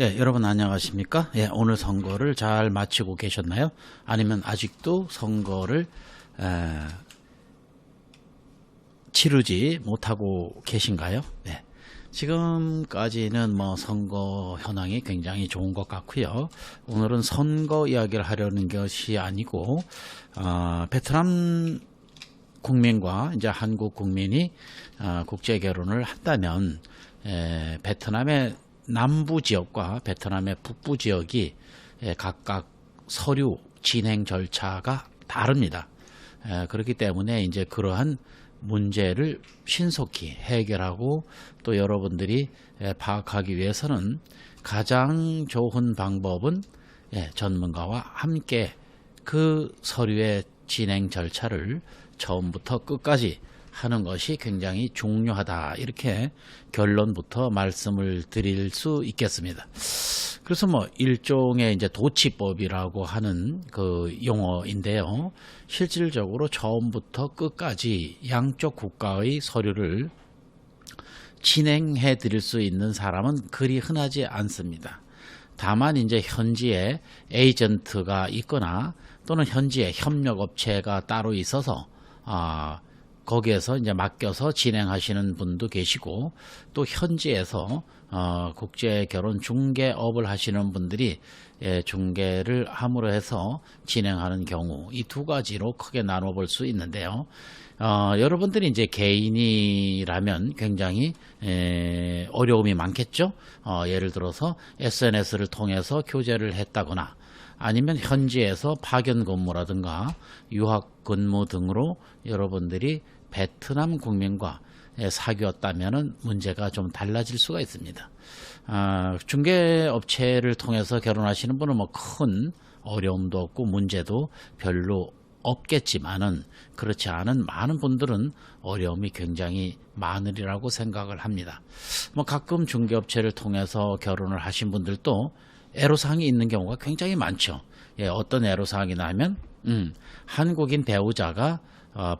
예, 여러분 안녕하십니까? 예, 오늘 선거를 잘 마치고 계셨나요? 아니면 아직도 선거를 에, 치르지 못하고 계신가요? 네. 지금까지는 뭐 선거 현황이 굉장히 좋은 것 같고요. 오늘은 선거 이야기를 하려는 것이 아니고 어, 베트남 국민과 이제 한국 국민이 어, 국제 결혼을 한다면 에, 베트남의 남부 지역과 베트남의 북부 지역이 에, 각각 서류 진행 절차가 다릅니다. 에, 그렇기 때문에 이제 그러한 문제를 신속히 해결하고 또 여러분들이 에, 파악하기 위해서는 가장 좋은 방법은 예, 전문가와 함께 그 서류의 진행 절차를 처음부터 끝까지 하는 것이 굉장히 중요하다. 이렇게 결론부터 말씀을 드릴 수 있겠습니다. 그래서 뭐 일종의 이제 도치법이라고 하는 그 용어인데요. 실질적으로 처음부터 끝까지 양쪽 국가의 서류를 진행해 드릴 수 있는 사람은 그리 흔하지 않습니다. 다만 이제 현지에 에이전트가 있거나 또는 현지에 협력업체가 따로 있어서 아 거기에서 이제 맡겨서 진행하시는 분도 계시고 또 현지에서 어, 국제 결혼 중개업을 하시는 분들이 예, 중개를 함으로 해서 진행하는 경우 이 두 가지로 크게 나눠 볼 수 있는데요. 어, 여러분들이 이제 개인이라면 굉장히 에, 어려움이 많겠죠. 어, 예를 들어서 SNS를 통해서 교제를 했다거나 아니면 현지에서 파견 근무라든가 유학 근무 등으로 여러분들이 베트남 국민과 사귀었다면 문제가 좀 달라질 수가 있습니다. 아, 중개업체를 통해서 결혼하시는 분은 뭐 큰 어려움도 없고 문제도 별로 없겠지만은 그렇지 않은 많은 분들은 어려움이 굉장히 많으리라고 생각을 합니다. 뭐 가끔 중개업체를 통해서 결혼을 하신 분들도 애로사항이 있는 경우가 굉장히 많죠. 예, 어떤 애로사항이나 하면 음, 한국인 배우자가 어,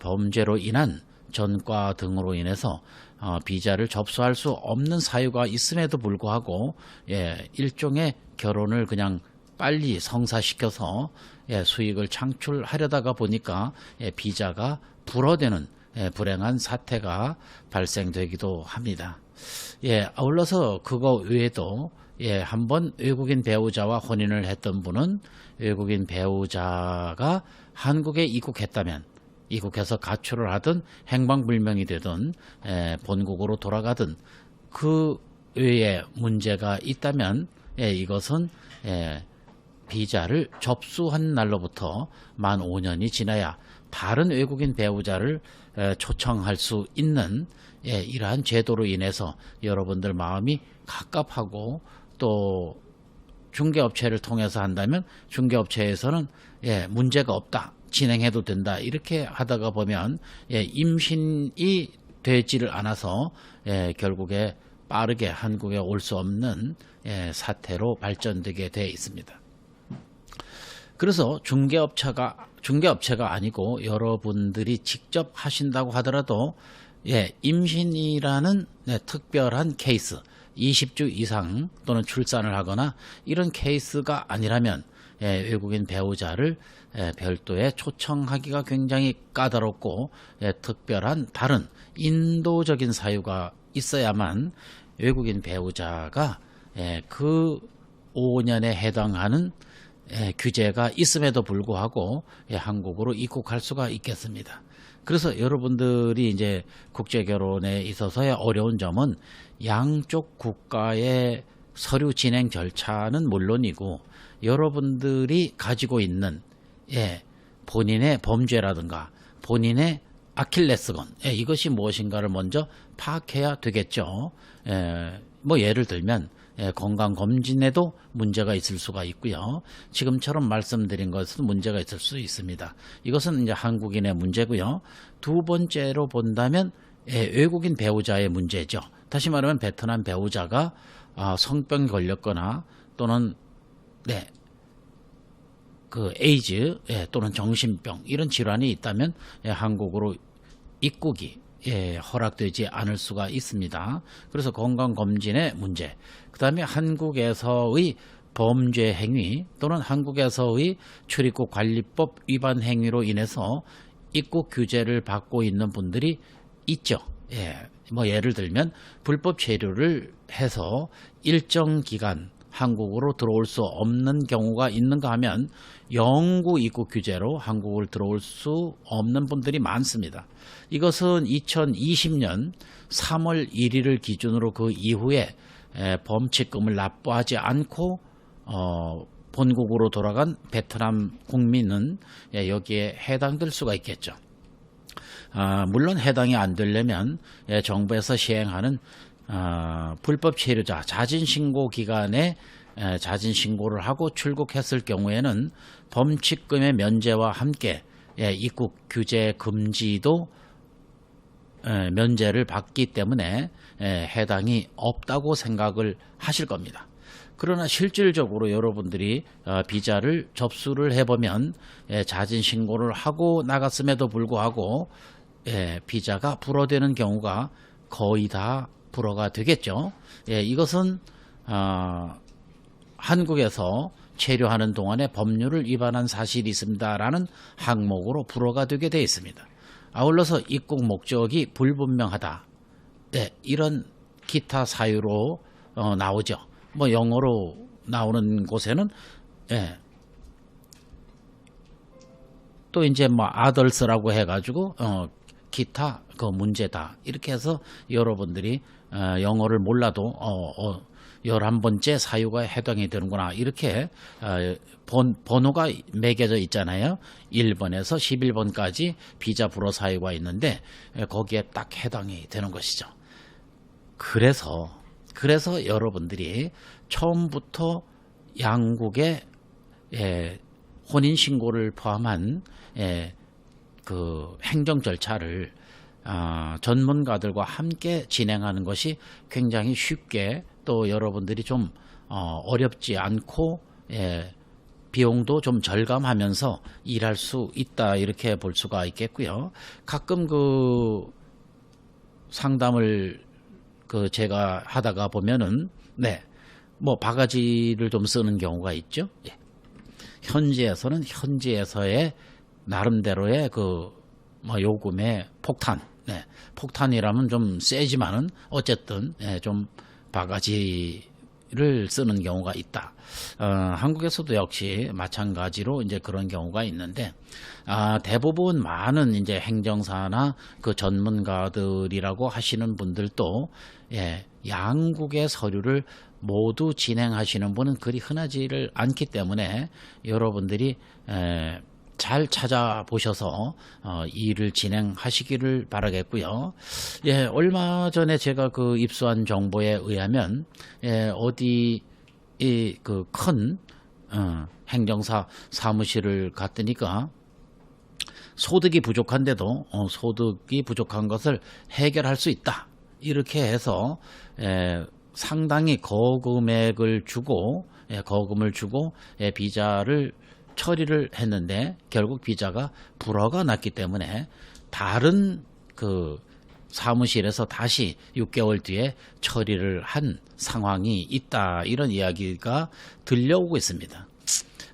범죄로 인한 전과 등으로 인해서 어, 비자를 접수할 수 없는 사유가 있음에도 불구하고 예, 일종의 결혼을 그냥 빨리 성사시켜서 예, 수익을 창출하려다가 보니까 예, 비자가 불어대는 예, 불행한 사태가 발생되기도 합니다. 예, 아울러서 그거 외에도 예, 한번 외국인 배우자와 혼인을 했던 분은 외국인 배우자가 한국에 입국했다면 이국해서 가출을 하든 행방불명이 되든 에, 본국으로 돌아가든 그 외에 문제가 있다면 예, 이것은 예, 비자를 접수한 날로부터 만 5년이 지나야 다른 외국인 배우자를 에, 초청할 수 있는 예, 이러한 제도로 인해서 여러분들 마음이 갑갑하고 또 중개업체를 통해서 한다면 중개업체에서는 예, 문제가 없다. 진행해도 된다. 이렇게 하다가 보면 예, 임신이 되지를 않아서 예, 결국에 빠르게 한국에 올 수 없는 예, 사태로 발전되게 돼 있습니다. 그래서 중개업체가 중개업체가 아니고 여러분들이 직접 하신다고 하더라도 예, 임신이라는 네, 특별한 케이스 20주 이상 또는 출산을 하거나 이런 케이스가 아니라면 예, 외국인 배우자를 예, 별도의 초청하기가 굉장히 까다롭고 예, 특별한 다른 인도적인 사유가 있어야만 외국인 배우자가 예, 그 5년에 해당하는 예, 규제가 있음에도 불구하고 예, 한국으로 입국할 수가 있겠습니다. 그래서 여러분들이 이제 국제 결혼에 있어서의 어려운 점은 양쪽 국가의 서류 진행 절차는 물론이고 여러분들이 가지고 있는 예, 본인의 범죄라든가 본인의 아킬레스건 예, 이것이 무엇인가를 먼저 파악해야 되겠죠. 예, 뭐 예를 들면 예, 건강 검진에도 문제가 있을 수가 있고요. 지금처럼 말씀드린 것은 문제가 있을 수 있습니다. 이것은 이제 한국인의 문제고요. 두 번째로 본다면 예, 외국인 배우자의 문제죠. 다시 말하면 베트남 배우자가 아, 성병이 걸렸거나 또는 네, 그 에이즈 예, 또는 정신병 이런 질환이 있다면 예, 한국으로 입국이 예, 허락되지 않을 수가 있습니다. 그래서 건강검진의 문제, 그 다음에 한국에서의 범죄 행위 또는 한국에서의 출입국 관리법 위반 행위로 인해서 입국 규제를 받고 있는 분들이 있죠. 예, 뭐 예를 들면 불법 체류를 해서 일정 기간 한국으로 들어올 수 없는 경우가 있는가 하면 영구 입국 규제로 한국을 들어올 수 없는 분들이 많습니다. 이것은 2020년 3월 1일을 기준으로 그 이후에 에, 범칙금을 납부하지 않고 어, 본국으로 돌아간 베트남 국민은 예, 여기에 해당될 수가 있겠죠. 아, 물론 해당이 안 되려면 예, 정부에서 시행하는 아, 불법 체류자 자진 신고 기간에 에, 자진 신고를 하고 출국했을 경우에는 범칙금의 면제와 함께 예, 입국 규제 금지도 에, 면제를 받기 때문에 에, 해당이 없다고 생각을 하실 겁니다. 그러나 실질적으로 여러분들이 어, 비자를 접수를 해보면 예, 자진 신고를 하고 나갔음에도 불구하고 예, 비자가 불어되는 경우가 거의 다 불어가 되겠죠. 예, 이것은 어, 한국에서 체류하는 동안에 법률을 위반한 사실이 있습니다라는 항목으로 불어가 되게 되어 있습니다. 아울러서 입국 목적이 불분명하다. 네, 이런 기타 사유로 어, 나오죠. 뭐 영어로 나오는 곳에는 예. 또 이제 뭐 아덜스라고 해가지고 어, 기타 그 문제다 이렇게 해서 여러분들이 어, 영어를 몰라도 어, 어, 11번째 사유가 해당이 되는구나. 이렇게 어, 번, 번호가 매겨져 있잖아요. 1번에서 11번까지 비자 불어 사유가 있는데 에, 거기에 딱 해당이 되는 것이죠. 그래서 그래서 여러분들이 처음부터 양국의 예, 혼인 신고를 포함한 예, 그 행정 절차를 아, 전문가들과 함께 진행하는 것이 굉장히 쉽게 또 여러분들이 좀 어, 어렵지 않고 예, 비용도 좀 절감하면서 일할 수 있다 이렇게 볼 수가 있겠고요. 가끔 그 상담을 그 제가 하다가 보면은 네. 뭐 바가지를 좀 쓰는 경우가 있죠. 예. 현지에서는 현지에서의 나름대로의 그 뭐 요금의 폭탄. 네. 폭탄이라면 좀 세지만은 어쨌든 예, 좀 바가지를 쓰는 경우가 있다. 어, 한국에서도 역시 마찬가지로 이제 그런 경우가 있는데 아, 대부분 많은 이제 행정사나 그 전문가들이라고 하시는 분들도 예, 양국의 서류를 모두 진행하시는 분은 그리 흔하지를 않기 때문에 여러분들이 에, 잘 찾아보셔서 어, 일을 진행하시기를 바라겠고요. 예, 얼마 전에 제가 그 입수한 정보에 의하면 예, 어디 이그큰 어, 행정사 사무실을 갔더니까 소득이 부족한데도 어, 소득이 부족한 것을 해결할 수 있다. 이렇게 해서 에, 상당히 거금액을 주고 예, 거금을 주고 예, 비자를 처리를 했는데 결국 비자가 불허가 났기 때문에 다른 그 사무실에서 다시 6개월 뒤에 처리를 한 상황이 있다 이런 이야기가 들려오고 있습니다.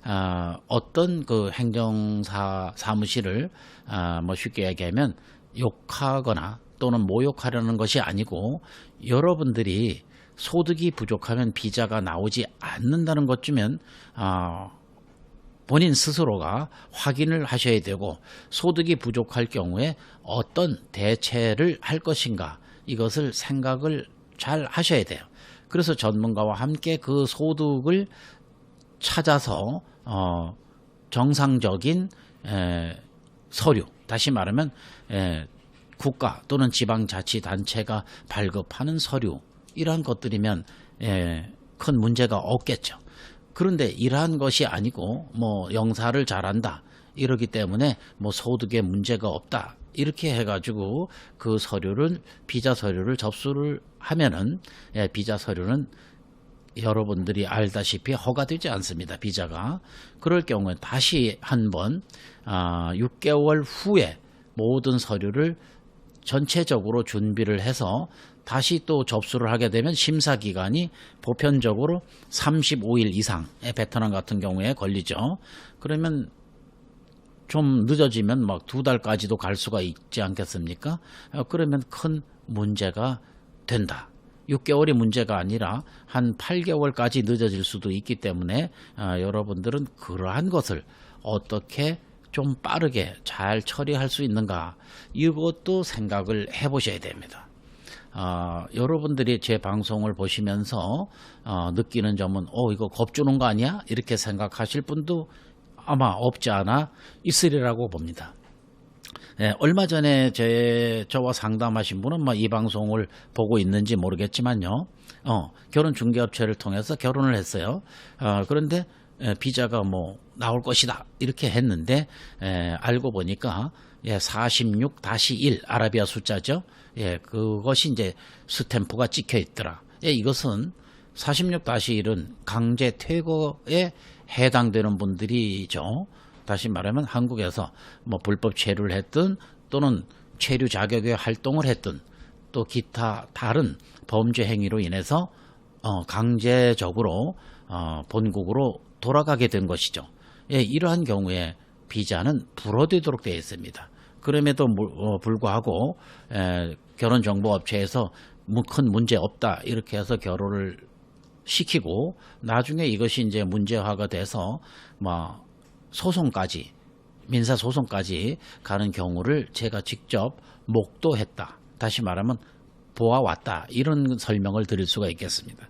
아, 어떤 그 행정사 사무실을 아, 뭐 쉽게 얘기하면 욕하거나 또는 모욕하려는 것이 아니고 여러분들이 소득이 부족하면 비자가 나오지 않는다는 것 주면 아, 본인 스스로가 확인을 하셔야 되고 소득이 부족할 경우에 어떤 대체를 할 것인가 이것을 생각을 잘 하셔야 돼요. 그래서 전문가와 함께 그 소득을 찾아서 어, 정상적인 에, 서류 다시 말하면 에, 국가 또는 지방자치단체가 발급하는 서류 이러한 것들이면 에, 큰 문제가 없겠죠. 그런데 이러한 것이 아니고 뭐 영사를 잘한다 이러기 때문에 뭐 소득에 문제가 없다 이렇게 해가지고 그 서류를 비자 서류를 접수를 하면은 예, 비자 서류는 여러분들이 알다시피 허가되지 않습니다. 비자가 그럴 경우에 다시 한번 아, 6개월 후에 모든 서류를 전체적으로 준비를 해서 다시 또 접수를 하게 되면 심사 기간이 보편적으로 35일 이상의 베트남 같은 경우에 걸리죠. 그러면 좀 늦어지면 막 두 달까지도 갈 수가 있지 않겠습니까? 어, 그러면 큰 문제가 된다. 6개월이 문제가 아니라 한 8개월까지 늦어질 수도 있기 때문에 어, 여러분들은 그러한 것을 어떻게 좀 빠르게 잘 처리할 수 있는가 이것도 생각을 해보셔야 됩니다. 어, 여러분들이 제 방송을 보시면서 어, 느끼는 점은 어 이거 겁주는 거 아니야 이렇게 생각하실 분도 아마 없지 않아 있으리라고 봅니다. 예, 얼마 전에 제 저와 상담하신 분은 뭐 이 방송을 보고 있는지 모르겠지만요. 어, 결혼 중개업체를 통해서 결혼을 했어요. 어, 그런데 예, 비자가 뭐 나올 것이다 이렇게 했는데 예, 알고 보니까 예, 46-1 아라비아 숫자죠. 예, 그것이 이제 스탬프가 찍혀 있더라. 예, 이것은 46-1은 강제 퇴거에 해당되는 분들이죠. 다시 말하면 한국에서 뭐 불법 체류를 했든 또는 체류 자격의 활동을 했든 또 기타 다른 범죄 행위로 인해서 어, 강제적으로 어, 본국으로 돌아가게 된 것이죠. 예, 이러한 경우에 비자는 불어되도록 되어 있습니다. 그럼에도 물- 어, 불구하고 에, 결혼 정보 업체에서 뭐큰 문제 없다 이렇게 해서 결혼을 시키고 나중에 이것이 이제 문제화가 돼서 뭐 소송까지 민사 소송까지 가는 경우를 제가 직접 목도했다. 다시 말하면 보아왔다. 이런 설명을 드릴 수가 있겠습니다.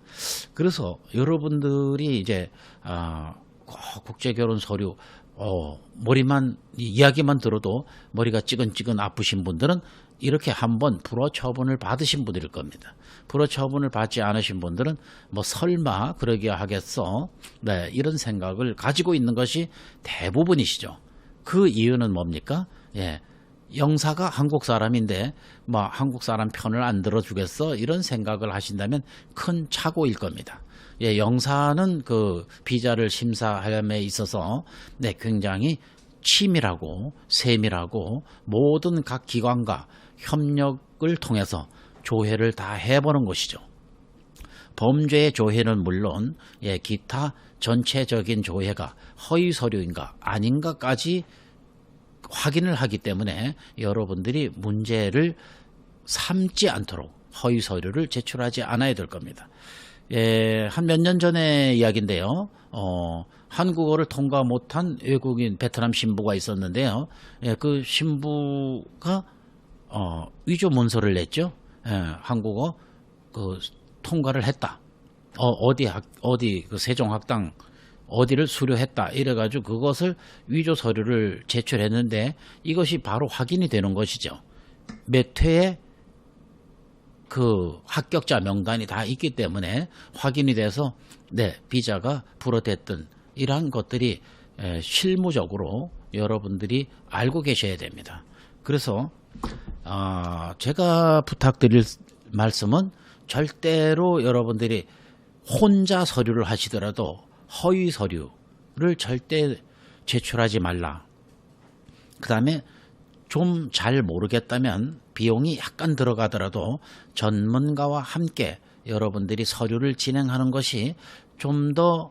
그래서 여러분들이 이제 아, 꼭 국제결혼 서류 어, 머리만 이 이야기만 들어도 머리가 찌근찌근 아프신 분들은 이렇게 한번 불어 처분을 받으신 분들일 겁니다. 불어 처분을 받지 않으신 분들은 뭐 설마 그러게 하겠어. 네, 이런 생각을 가지고 있는 것이 대부분이시죠. 그 이유는 뭡니까? 예. 영사가 한국 사람인데 뭐 한국 사람 편을 안 들어주겠어 이런 생각을 하신다면 큰 착오일 겁니다. 예, 영사는 그 비자를 심사함에 있어서 네, 굉장히 치밀하고 세밀하고 모든 각 기관과 협력을 통해서 조회를 다 해보는 것이죠. 범죄의 조회는 물론 예, 기타 전체적인 조회가 허위 서류인가 아닌가까지 확인을 하기 때문에 여러분들이 문제를 삼지 않도록 허위 서류를 제출하지 않아야 될 겁니다. 예, 한 몇 년 전의 이야기인데요. 어, 한국어를 통과 못한 외국인 베트남 신부가 있었는데요. 예, 그 신부가 어, 위조 문서를 냈죠. 예, 한국어 그 통과를 했다. 어, 어디 학, 어디 그 세종학당 어디를 수료했다 이래가지고 그것을 위조 서류를 제출했는데 이것이 바로 확인이 되는 것이죠. 몇 회에 그 합격자 명단이 다 있기 때문에 확인이 돼서 네 비자가 불어됐던 이러한 것들이 에, 실무적으로 여러분들이 알고 계셔야 됩니다. 그래서 아, 제가 부탁드릴 말씀은 절대로 여러분들이 혼자 서류를 하시더라도 허위 서류를 절대 제출하지 말라. 그 다음에 좀 잘 모르겠다면 비용이 약간 들어가더라도 전문가와 함께 여러분들이 서류를 진행하는 것이 좀 더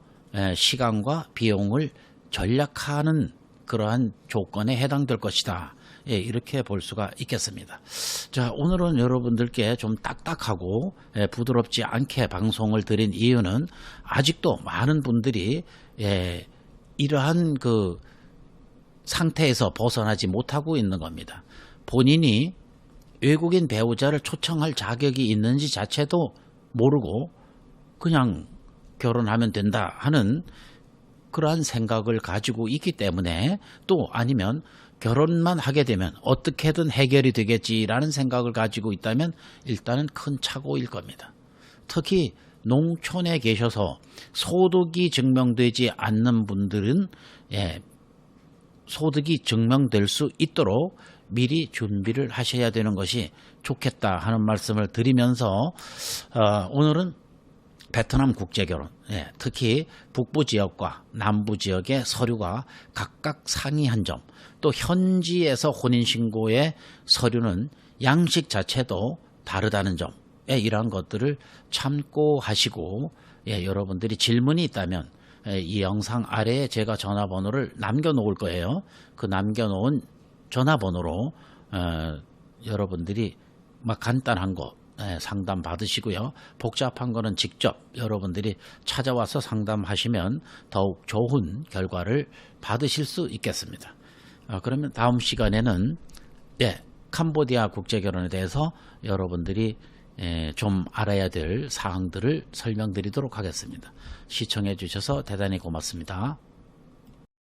시간과 비용을 전략하는 그러한 조건에 해당될 것이다. 예, 이렇게 볼 수가 있겠습니다. 자, 오늘은 여러분들께 좀 딱딱하고 예, 부드럽지 않게 방송을 드린 이유는 아직도 많은 분들이 예, 이러한 그 상태에서 벗어나지 못하고 있는 겁니다. 본인이 외국인 배우자를 초청할 자격이 있는지 자체도 모르고 그냥 결혼하면 된다 하는 그러한 생각을 가지고 있기 때문에 또 아니면 결혼만 하게 되면 어떻게든 해결이 되겠지라는 생각을 가지고 있다면 일단은 큰 착오일 겁니다. 특히 농촌에 계셔서 소득이 증명되지 않는 분들은 예, 소득이 증명될 수 있도록 미리 준비를 하셔야 되는 것이 좋겠다 하는 말씀을 드리면서 어, 오늘은 베트남 국제 결혼, 예, 특히 북부 지역과 남부 지역의 서류가 각각 상이한 점, 또 현지에서 혼인 신고의 서류는 양식 자체도 다르다는 점, 예, 이러한 것들을 참고하시고 예, 여러분들이 질문이 있다면 예, 이 영상 아래에 제가 전화번호를 남겨놓을 거예요. 그 남겨놓은 전화번호로 어, 여러분들이 막 간단한 거 예, 상담 받으시고요. 복잡한 거는 직접 여러분들이 찾아와서 상담하시면 더욱 좋은 결과를 받으실 수 있겠습니다. 어, 그러면 다음 시간에는 예, 캄보디아 국제 결혼에 대해서 여러분들이 예, 좀 알아야 될 사항들을 설명드리도록 하겠습니다. 시청해 주셔서 대단히 고맙습니다.